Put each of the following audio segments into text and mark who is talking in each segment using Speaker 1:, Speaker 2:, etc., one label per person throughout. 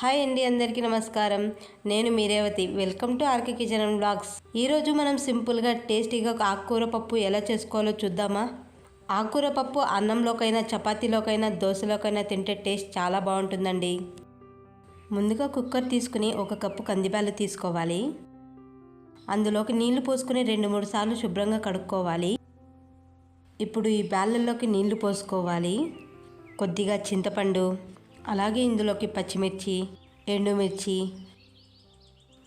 Speaker 1: Hi అండి అందరికీ నమస్కారం. నేను మీరేవతి welcome to RK kitchen and blogs. ఈరోజు మనం సింపుల్గా టేస్టీగా ఆకుకూర పప్పు ఎలా చేసుకోవాలో చూద్దామా? ఆకుకూర పప్పు అన్నంలోకైనా చపాతీలోకైనా దోశలోకైనా తింటే టేస్ట్ చాలా బాగుంటుందండి. ముందుగా కుక్కర్ తీసుకుని ఒక కప్పు కందిబ్యాలు తీసుకోవాలి. అందులోకి నీళ్ళు పోసుకుని రెండు మూడు సార్లు శుభ్రంగా కడుక్కోవాలి. ఇప్పుడు ఈ బ్యాళ్ళల్లోకి నీళ్ళు పోసుకోవాలి. కొద్దిగా చింతపండు అలాగే ఇందులోకి పచ్చిమిర్చి ఎండుమిర్చి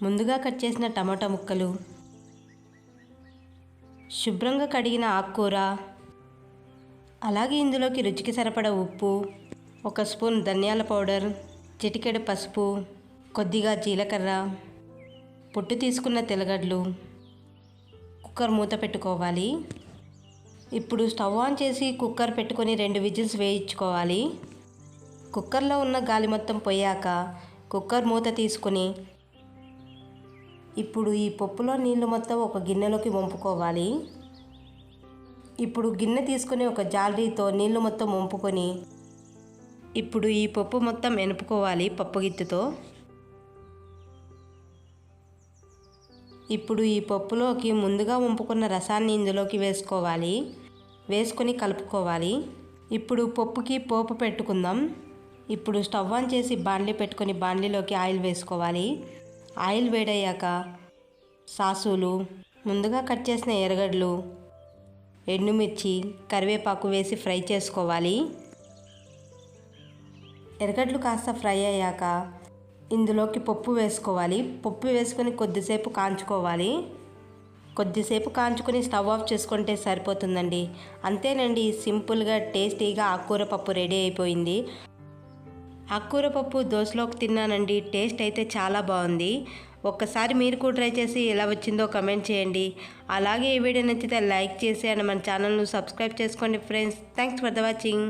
Speaker 1: ముందుగా కట్ చేసిన టమాటా ముక్కలు శుభ్రంగా కడిగిన ఆకుకూర అలాగే ఇందులోకి రుచికి సరిపడ ఉప్పు ఒక స్పూన్ ధనియాల పౌడర్ చిటికెడు పసుపు కొద్దిగా జీలకర్ర పొట్టు తీసుకున్న తెలగడ్లు కుక్కర్ మూత పెట్టుకోవాలి. ఇప్పుడు స్టవ్ ఆన్ చేసి కుక్కర్ పెట్టుకొని రెండు విజిల్స్ వేయించుకోవాలి. కుక్కర్లో ఉన్న గాలి మొత్తం పోయాక కుక్కర్ మూత తీసుకుని ఇప్పుడు ఈ పప్పులో నీళ్ళు మొత్తం ఒక గిన్నెలోకి వంపుకోవాలి. ఇప్పుడు గిన్నె తీసుకొని ఒక జాలరీతో నీళ్ళు మొత్తం వంపుకొని ఇప్పుడు ఈ పప్పు మొత్తం ఎనుపుకోవాలి పప్పు గిత్తుతో. ఇప్పుడు ఈ పప్పులోకి ముందుగా వంపుకున్న రసాన్ని ఇందులోకి వేసుకోవాలి. వేసుకొని కలుపుకోవాలి. ఇప్పుడు పప్పుకి పోపు పెట్టుకుందాం. ఇప్పుడు స్టవ్ ఆన్ చేసి బాండ్లీ పెట్టుకొని బాండ్లీలోకి ఆయిల్ వేసుకోవాలి. ఆయిల్ వేడయ్యాక సాసులు ముందుగా కట్ చేసిన ఎర్రగడ్డలు ఎండుమిర్చి కరివేపాకు వేసి ఫ్రై చేసుకోవాలి. ఎర్రగడ్డలు కాస్త ఫ్రై అయ్యాక ఇందులోకి పప్పు వేసుకోవాలి. పప్పు వేసుకొని కొద్దిసేపు కాంచుకోవాలి. కొద్దిసేపు కాంచుకొని స్టవ్ ఆఫ్ చేసుకుంటే సరిపోతుందండి. అంతేనండి సింపుల్గా టేస్టీగా ఆకుకూర పప్పు రెడీ అయిపోయింది. ఆకుకూర పప్పు దోశలోకి తిన్నానండి. టేస్ట్ అయితే చాలా బాగుంది. ఒక్కసారి మీరు కూడా ట్రై చేసి ఎలా వచ్చిందో కమెంట్ చేయండి. అలాగే ఈ వీడియో నచ్చితే లైక్ చేసి అండ్ మన ఛానల్ను సబ్స్క్రైబ్ చేసుకోండి friends. Thanks for the watching.